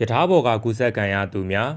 ယထာဘော်ကကူးဆက်ခံရသူများ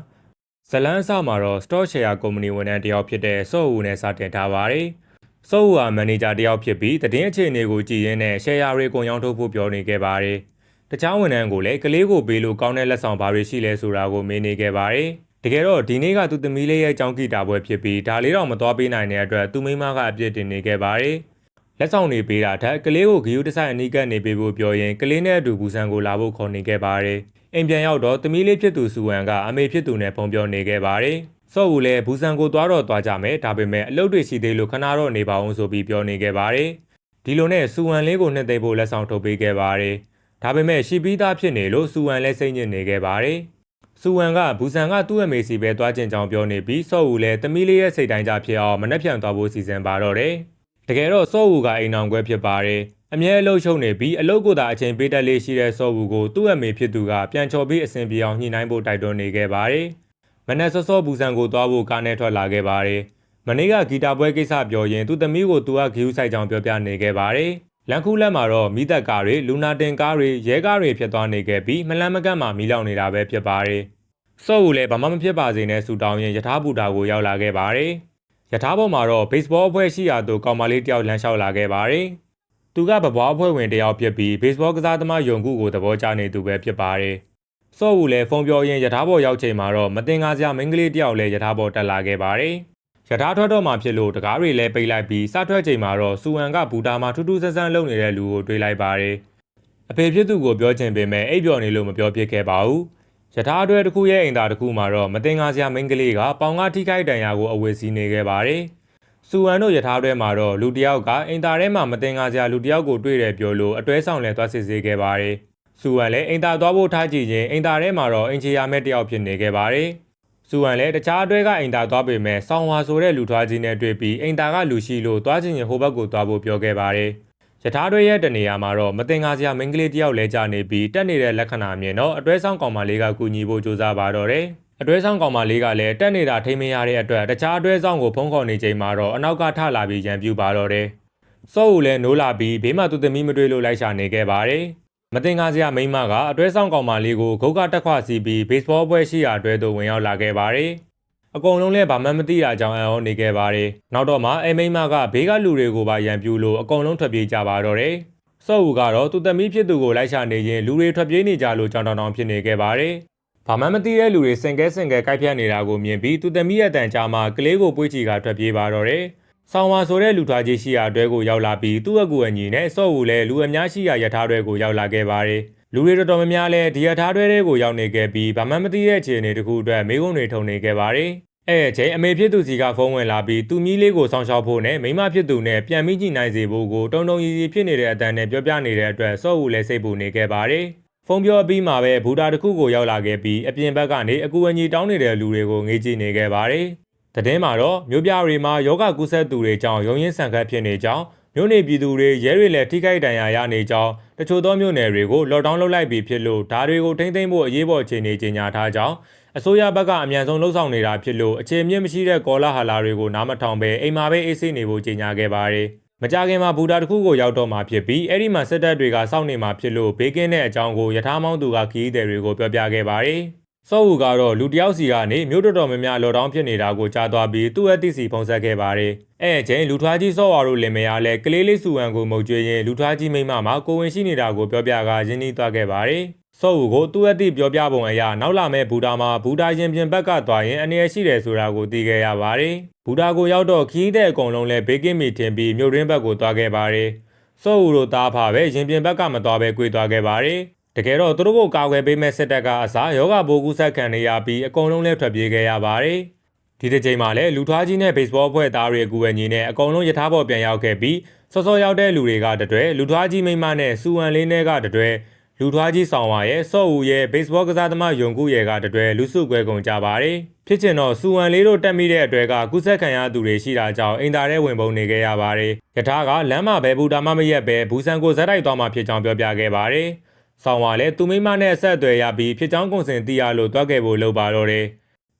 ဇလန်းအစမှာတော့ stock share ကုမ္ပဏီဝန်ထမ်းတစ်ယောက်ဖြစ်တဲ့စော့ဦးနဲ့စတင်ထားပါတယ်။စော့ဦးဟာမန်နေဂျာတစ်ယောက်ဖြစ်ပြီးတည်င်းအခြေအနေကိုကြည့်ရင်းနဲ့ share တွေကုန်ရောင်းထုတ်ဖို့ပြောနေခဲ့ပါတယ်။တခြားဝန်ထမ်းကိုလည်းကလေးကိုပေးလို့ကောင်းတဲ့လက်ဆောင်ဘာတွေရှိလဲဆိုတာကိုမေးနေခဲ့ပါတယ်။တကယ်တော့ဒီနေ့ကသူသမီးလေးရဲ့အကြောင်းဂီတာပွဲဖြစ်ပြီးဒါလေးတော့မသွားပေးနိုင်တဲ့အတွက်သူမိမကအပြစ်တင်နေခဲ့ပါတယ်။လက်ဆောင်တွေပေးတာထက်ကလေးကိုဂီယူတဆိုင်အနီးကပ်နေပေးဖို့ပြောရင်ကလေးနဲ့အတူဘူဆန်ကိုလာဖို့ခေါ်နေခဲ့ပါတယ်။ အိမ်ပြန်ရောက်တော့သမီးလေးဖြစ်သူစုဝမ်ကအမေဖြစ်သူနဲ့ဖုန်းပြောနေခဲ့ပါတယ်။စော့ဦးလည်းဘူဆန်ကိုသွားတော့သွားကြမယ်ဒါပေမဲ့အလုပ်တွေရှိသေးလို့ခဏတော့နေပါအောင်ဆိုပြီးပြောနေခဲ့ပါတယ်။ဒီလိုနဲ့စုဝမ်လေးကိုနှစ်သိမ့်ဖို့လက်ဆောင်ထုတ်ပေးခဲ့ပါတယ်။ဒါပေမဲ့ရှီပီးသားဖြစ်နေလို့စုဝမ်လည်းစိတ်ညစ်နေခဲ့ပါတယ်။စူဝမ်ကဘူဆန်ကသူ့အမေစီပဲသွားကျင်ကြောင်းပြောနေပြီးစော့ဦးလည်းတမီးလေးရဲ့စိတ်တိုင်းကြဖြစ်အောင်မနှက်ဖြန်သွားဖို့စီစဉ်ပါတော့တယ်။တကယ်တော့စော့ဦးကအိမ်အောင်ခွဲဖြစ်ပါတယ်။ အမြဲအလုပ်ရှုပ်နေပြီးအလုပ်ကိုသာအချိန်ပေးတတ်လေးရှိတဲ့စော့ဦးကိုသူ့အမေဖြစ်သူကပြန်ချော်ပြီးအဆင်ပြေအောင်ညှိနှိုင်းဖို့တိုက်တွန်းနေခဲ့ပါတယ်။မနက်စောစောဘူဆန်ကိုသွားဖို့ကားနဲ့ထွက်လာခဲ့ပါတယ်။မနေ့ကဂီတာပွဲကိစ္စပြောရင်သူ့သမီးကိုသူကဂီယူဆိုင်ကြောင်ပြောပြနေခဲ့ပါတယ်။လန်ကူလက်မှာတော့မိသက်ကားတွေလူနာတင်ကားတွေရဲကားတွေဖြစ်သွားနေခဲ့ပြီးမလန်းမကန့်မှမီးလောင်နေတာပဲဖြစ်ပါတယ်။စော့ဦးလည်းဘာမှမဖြစ်ပါစေနဲ့ဆူတောင်းရင်ယထာဘူတာကိုရောက်လာခဲ့ပါတယ်။ယထာပေါ်မှာတော့ဘေ့စ်ဘောအဖွဲ့ရှိရာသို့ကောင်မလေးတယောက်လမ်းလျှောက်လာခဲ့ပါတယ်။ သူကဗဘောအဖွဲ့ဝင်တယောက်ဖြစ်ပြီးဘေ့စ်ဘောကစားသမားယုံကုကိုသဘောကျနေသူပဲဖြစ်ပါတယ်။စော့ဦးလည်းဖုန်းပြောရင်းယထာပေါ်ရောက်ချိန်မှာတော့မတင်ကားစရာမိန်းကလေးတယောက်လည်းယထာပေါ်တက်လာခဲ့ပါတယ်။ယထာထွက်တော့မှဖြစ်လို့တကားတွေလည်းပိတ်လိုက်ပြီးစထွက်ချိန်မှာတော့စူဝမ်ကဘူတာမှာထူးထူးဆန်းဆန်းလုပ်နေတဲ့လူကိုတွေ့လိုက်ပါတယ်။အဖေဖြစ်သူကိုပြောချင်ပေမဲ့အိပ်ပျော်နေလို့မပြောဖြစ်ခဲ့ပါဘူး။ယထာအတွဲတစ်ခုရဲ့အိမ်သာတစ်ခုမှာတော့မတင်ကားစရာမိန်းကလေးကပေါင်ကထိခိုက်တန်ရာကိုအဝေစီနေခဲ့ပါတယ်။ စူဝမ်တို့ယထာအတွဲမှာတော့လူတစ်ယောက်ကအိမ်သာထဲမှာမတင်ကားစရာလူတစ်ယောက်ကိုတွေ့တယ်ပြောလို့အတွဲဆောင်လဲသွားစစ်ဆေးခဲ့ပါတယ်။စူဝမ်လည်းအိမ်သာသွားဖို့ထားကြည့်ရင်အိမ်သာထဲမှာတော့အင်ချီယာမဲ့တစ်ယောက်ဖြစ်နေခဲ့ပါတယ်။စူဝမ်လည်းတခြားအတွဲကအိမ်သာသွားပေမဲ့ဆောင်းဝါဆိုတဲ့လူထွားကြီးနဲ့တွေ့ပြီးအိမ်သာကလူရှိလို့သွားချင်ရင်ဟိုဘက်ကိုသွားဖို့ပြောခဲ့ပါတယ်။ယထာတွဲရဲ့တနေရာမှာတော့မတင်ကားစရာမိန်းကလေးတယောက်လဲကြနေပြီးတက်နေတဲ့လက္ခဏာမြင်တော့အတွဲဆောင်ကောင်မလေးကကူညီဖို့ကြိုးစားပါတော့တယ်။ အတွဲဆောင်ကောင်မလေးကလည်းတက်နေတာထိမရတဲ့အတွက်တခြားအတွဲဆောင်ကိုဖုံးခေါ်နေချိန်မှာတော့အနောက်ကထလာပြီးရန်ပြူပါတော့တယ်။စော့ဦးလည်းနိုးလာပြီးဘေးမှာသူသမီးမတွေ့လို့လိုက်ရှာနေခဲ့ပါတယ်။မတင်ကားစရာမိန်းမကအတွဲဆောင်ကောင်မလေးကိုဂုတ်ကတက်ခွစီပြီးဘေ့စ်ဘောပွဲရှိရာအတွဲသို့ဝင်ရောက်လာခဲ့ပါတယ်။အကုန်လုံးလည်းဘာမှမသိတာကြောင့်အံ့ဩနေခဲ့ပါတယ်။နောက်တော့မှအဲမိန်းမကဘေးကလူတွေကိုပါရန်ပြူလို့အကုန်လုံးထွက်ပြေးကြပါတော့တယ်။စော့ဦးကတော့သူ့သမီးဖြစ်သူကိုလိုက်ရှာနေရင်လူတွေထွက်ပြေးနေကြလို့ကြောင်တောင်တောင်ဖြစ်နေခဲ့ပါတယ်။ ဘာမှမသိတဲ့လူတွေစင်ကဲစင်ကဲကိုက်ဖြတ်နေတာကိုမြင်ပြီးသူ့သမီးရဲ့တန်ကြားမှာကလေးကိုပွေးချီကထွက်ပြေးပါတော့တယ်။ဆောင်းဝါဆိုတဲ့လူထွားကြီးရှိရာအတွဲကိုရောက်လာပြီးသူ့အကူအညီနဲ့စော့ဦးလည်းလူအများရှိရာယထာတွဲကိုရောက်လာခဲ့ပါတယ်။လူတွေတော်တော်များများလည်းဒီယထာတွဲတွေကိုရောက်နေခဲ့ပြီးဘာမှမသိတဲ့အခြေအနေတစ်ခုအတွက်မိကုံတွေထုံနေခဲ့ပါတယ်။အဲ့အချိန်အမေဖြစ်သူစီကဖုန်းဝင်လာပြီးသူမီးလေးကိုဆောင်းရှောက်ဖို့နဲ့မိမဖြစ်သူနဲ့ပြန်မိကြည့်နိုင်စေဖို့ကိုတုံတုံရီရီဖြစ်နေတဲ့အတန်နဲ့ပြောပြနေတဲ့အတွက်စော့ဦးလည်းစိတ်ပူနေခဲ့ပါတယ်။ ဖုန်းပြောပြီးမှပဲဘူတာတစ်ခုကိုရောက်လာခဲ့ပြီးအပြင်ဘက်ကနေအကူအညီတောင်းနေတဲ့လူတွေကိုငေးကြည့်နေခဲ့ပါတယ်။သတင်းမှာတော့မြို့ပြတွေမှာယောဂကူးစက်သူတွေကြောင့်ရုံရင်းဆန်ခတ်ဖြစ်နေကြောင်းမြို့နေပြည်သူတွေရဲတွေလည်းထိခိုက်ဒဏ်ရာရနေကြောင်းတချို့သောမြို့နယ်တွေကိုလော့ဒေါင်းလုပ်လိုက်ပြီးဖြစ်လို့ဓာတွေကိုထိမ့်သိမ်းဖို့အရေးပေါ်အခြေအနေကြေညာထားကြောင်းအစိုးရဘက်ကအမြန်ဆုံးလှုပ်ဆောင်နေတာဖြစ်လို့အခြေမြင့်မရှိတဲ့ကောလာဟာလာတွေကိုနားမထောင်ပဲအိမ်မှာပဲအေးဆေးနေဖို့ကြေညာခဲ့ပါတယ်။ မကြခင်မှာဘူတာတစ်ခုကိုရောက်တော့မှဖြစ်ပြီးအဲ့ဒီမှာစစ်တပ်တွေကစောင့်နေမှဖြစ်လို့ဘေးကင်းတဲ့အကြောင်းကိုယထာမောင်းသူကခီးသည်တွေကိုပြောပြခဲ့ပါတယ်။စော့ဦးကတော့လူတယောက်စီကနေမြို့တော်တော်များများလော်ဒေါင်းဖြစ်နေတာကိုကြားသွားပြီးသူ့ရဲ့တိစီဖုံးဆက်ခဲ့ပါတယ်။အဲ့အချိန်လူထွားကြီးစော့ဝါတို့လင်မယားလဲကလေးလေးစုဝံကိုမုတ်ကျွေးရင်လူထွားကြီးမိမမှာကိုဝင်ရှိနေတာကိုပြောပြကရင်းနှီးသွားခဲ့ပါတယ်။ စော့ဦးကိုသူ့အသည့်ပြောပြပုံအရနောက်လာမဲ့ဘူတာမှာဘူတာရင်ပြင်ဘက်ကသွားရင်အနေရရှိတယ်ဆိုတာကိုသိခဲ့ရပါတယ်။ဘူတာကိုရောက်တော့ခီးတဲ့အကုန်လုံးလဲဘေးကင်းမီထင်ပြီးမြို့ရင်းဘက်ကိုသွားခဲ့ပါတယ်။စော့ဦးတို့သားဖပဲရင်ပြင်ဘက်ကမသွားပဲကြွေသွားခဲ့ပါတယ်။တကယ်တော့သူတို့ကိုကာကွယ်ပေးမဲ့စစ်တပ်ကအစားယောဂဘိုးကူးဆက်ခံနေရပြီးအကုန်လုံးလဲထွက်ပြေးခဲ့ရပါတယ်။ဒီတစ်ချိန်မှာလည်းလူထွားကြီးနဲ့ဘေ့စ်ဘောအဖွဲ့သားတွေအကူအညီနဲ့အကုန်လုံးယထာပေါ်ပြန်ရောက်ခဲ့ပြီးစောစောရောက်တဲ့လူတွေကတတွဲလူထွားကြီးမိမနဲ့စူဝံလေးနဲ့ကတတွဲ လူထွားကြီးဆောင်ဝါရဲ့စော့ဦးရဲ့ဘေ့စ်ဘောကစားသမားယုံကုရဲ့ကတတွဲလူစုကွဲကုန်ကြပါတယ်ဖြစ်ချင်တော့စူဝံလေးတို့တက်မိတဲ့အတွဲကကုဆက်ခံရသူတွေရှိတာကြောင့်အင်တာထဲဝင်ပုံနေခဲ့ရပါတယ်ယထာကလမ်းမှာပဲဘူတာမမရက်ပဲဘူဆန်ကိုဇက်တိုက်သွားမှဖြစ်ကြောင်းပြောပြခဲ့ပါတယ်ဆောင်ဝါလည်းသူမိမနဲ့အဆက်အသွယ်ရပြီးဖြစ်ကြောင်းကုန်စင်တီးရလို့တွားခဲ့ဖို့လုပ်ပါတော့တယ်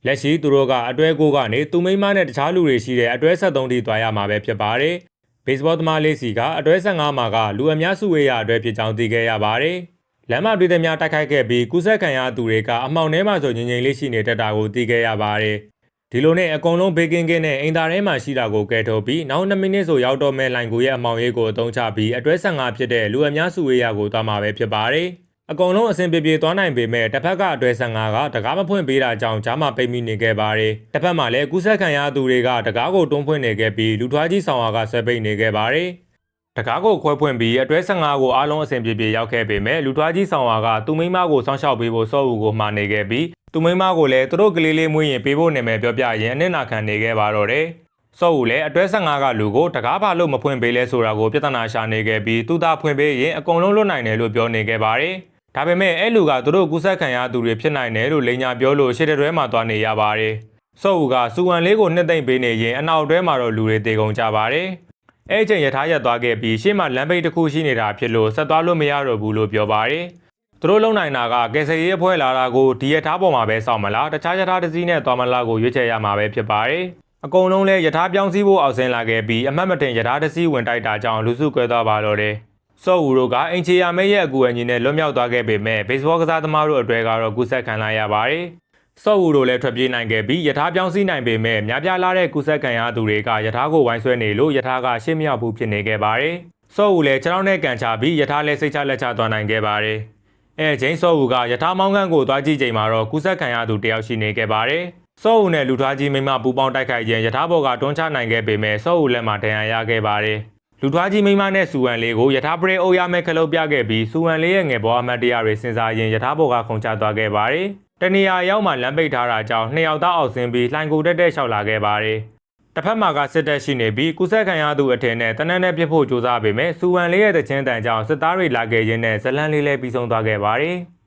လက်ရှိသူတို့ကအတွဲကိုကနေသူမိမနဲ့တခြားလူတွေရှိတဲ့အတွဲ73တီသွားရမှာပဲဖြစ်ပါတယ်။ဘေ့စ်ဘောသမားလေးစီကအတွဲ15မှာကလူအများစုဝေးရအတွဲဖြစ်ကြောင်းသိခဲ့ရပါတယ်။ လမ်းမတွေးသည်များတိုက်ခိုက်ခဲ့ပြီးကုဆက်ခံရသူတွေကအမှောင်ထဲမှာဆိုငြိမ်ငြိမ်လေးရှိနေတတ်တာကိုသိခဲ့ရပါတယ်။ဒီလိုနဲ့အကုန်လုံးဘေးကင်းကင်းနဲ့အိမ်သားထဲမှာရှိတာကိုကယ်ထုတ်ပြီးနောက်2မိနစ်ဆိုရောက်တော့မဲ့လိုင်ကိုရဲ့အမှောင်ရိပ်ကိုအသုံးချပြီးအတွဲ15ဖြစ်တဲ့လူအများစုဝေးရကိုသွားမှာပဲဖြစ်ပါတယ်။အကုန်လုံးအဆင်ပြေပြေသွားနိုင်ပေမဲ့တစ်ဖက်ကအတွဲ15ကတကားမဖွင့်ပေးတာကြောင့်ဂျားမပိတ်မိနေခဲ့ပါတယ်။တစ်ဖက်မှာလည်းကုဆက်ခံရသူတွေကတကားကိုတွန်းဖွင့်နေခဲ့ပြီးလူထွားကြီးဆောင်ဝါကဆွဲပိတ်နေခဲ့ပါတယ်။ တကားကိုခွဲဖွင့်ပြီးအတွဲ15ကိုအားလုံးအဆင်ပြေပြေရောက်ခဲ့ပေမဲ့လူထွားကြီးဆောင်ဝါကသူမိန်းမကိုစောင့်ရှောက်ပေးဖို့စောအူကိုမှာနေခဲ့ပြီးသူမိန်းမကိုလည်းသူတို့ကလေးလေးမွေးရင်ပေးဖို့နာမည်ပြောပြရင်အနစ်နာခံနေခဲ့ပါတော့တယ်။စောအူလည်းအတွဲ15ကလူကိုတကားဘာလို့မဖွင့်ပေးလဲဆိုတာကိုပြဿနာရှာနေခဲ့ပြီးသူသာဖွင့်ပေးရင်အကုန်လုံးလွတ်နိုင်တယ်လို့ပြောနေခဲ့ပါတယ်။ဒါပေမဲ့အဲ့လူကသူတို့ကူးဆက်ခံရသူတွေဖြစ်နိုင်တယ်လို့လိန်ညာပြောလို့ရှေ့တတွဲမှာသွားနေရပါတယ်။စောအူကစူဝံလေးကိုနှစ်သိမ့်ပေးနေရင်အနောက်တွဲမှာတော့လူတွေတေကုန်ကြပါတယ်။ အဲ့ချိန်ရထားရက်သွားခဲ့ပြီးရှေ့မှာလမ်းပိတ်တစ်ခုရှိနေတာဖြစ်လို့ဆက်သွားလို့မရတော့ဘူးလို့ပြောပါတယ်။သူတို့လုံနိုင်တာကကယ်ဆယ်ရေးအဖွဲ့လာတာကိုဒီရထားပေါ်မှာပဲစောင့်မလားတခြားရထားတစ်စီးနဲ့သွားမလားကိုရွေးချယ်ရမှာပဲဖြစ်ပါတယ်။အကုန်လုံးလည်းရထားပြောင်းစည်းဖို့အောက်ဆင်းလာခဲ့ပြီးအမှတ်မတင်ရထားတစ်စီးဝင်တိုက်တာကြောင့်လူစုကွဲသွားပါတော့တယ်။စော့ဝူတို့ကအင်ချီယာမဲရဲ့အကူအညီနဲ့လွတ်မြောက်သွားခဲ့ပေမဲ့ဘေ့စ်ဘောကစားသမားတို့အတွဲကတော့ကူးဆက်ခံလိုက်ရပါတယ်။ စော့ဝူတို့လည်းထွက်ပြေးနိုင်ခဲ့ပြီးယထာပြောင်းစည်းနိုင်ပေမဲ့များပြားလာတဲ့ကုဆက်ခံရသူတွေကယထာကိုဝိုင်းဆွဲနေလို့ယထာကရှေ့မရောက်ဘူးဖြစ်နေခဲ့ပါတယ်။စော့ဝူလည်းခြေထောက်နဲ့ကန်ချပြီးယထာလည်းစိတ်ချလက်ချသွားနိုင်ခဲ့ပါတယ်။အဲချိန်စော့ဝူကယထာမောင်းခန်းကိုသွားကြည့်ချိန်မှာတော့ကုဆက်ခံရသူတယောက်ရှိနေခဲ့ပါတယ်။စော့ဝူနဲ့လူထွားကြီးမိမပူပေါင်းတိုက်ခိုက်ခြင်းယထာဘော်ကတွန်းချနိုင်ခဲ့ပေမဲ့စော့ဝူလက်မှာဒဏ်ရာရခဲ့ပါတယ်။လူထွားကြီးမိမနဲ့စူဝံလေးကိုယထာပရေအိုရမဲ့ခလုတ်ပြခဲ့ပြီးစူဝံလေးရဲ့ငယ်ဘောအမတ်တရားတွေစဉ်းစားရင်ယထာဘော်ကခုန်ချသွားခဲ့ပါတယ်။ တနေရာရောက်မှလမ်းပိတ်ထားတာကြောင့်နှစ်ယောက်သားအောက်ဆင်းပြီးလှိုင်ကိုတက်တက်လျှောက်လာခဲ့ပါတယ်။တစ်ဖက်မှာကစစ်တပ်ရှိနေပြီးကုဆက်ခံရသူအထင်နဲ့တနက်နဲ့ပြစ်ဖို့ကြိုးစားပေမဲ့စူဝံလေးရဲ့တချင်းတန်ကြောင့်စစ်သားတွေလာခဲ့ရင်းနဲ့ဇလန်းလေးလည်းပြီးဆုံးသွားခဲ့ပါတယ်။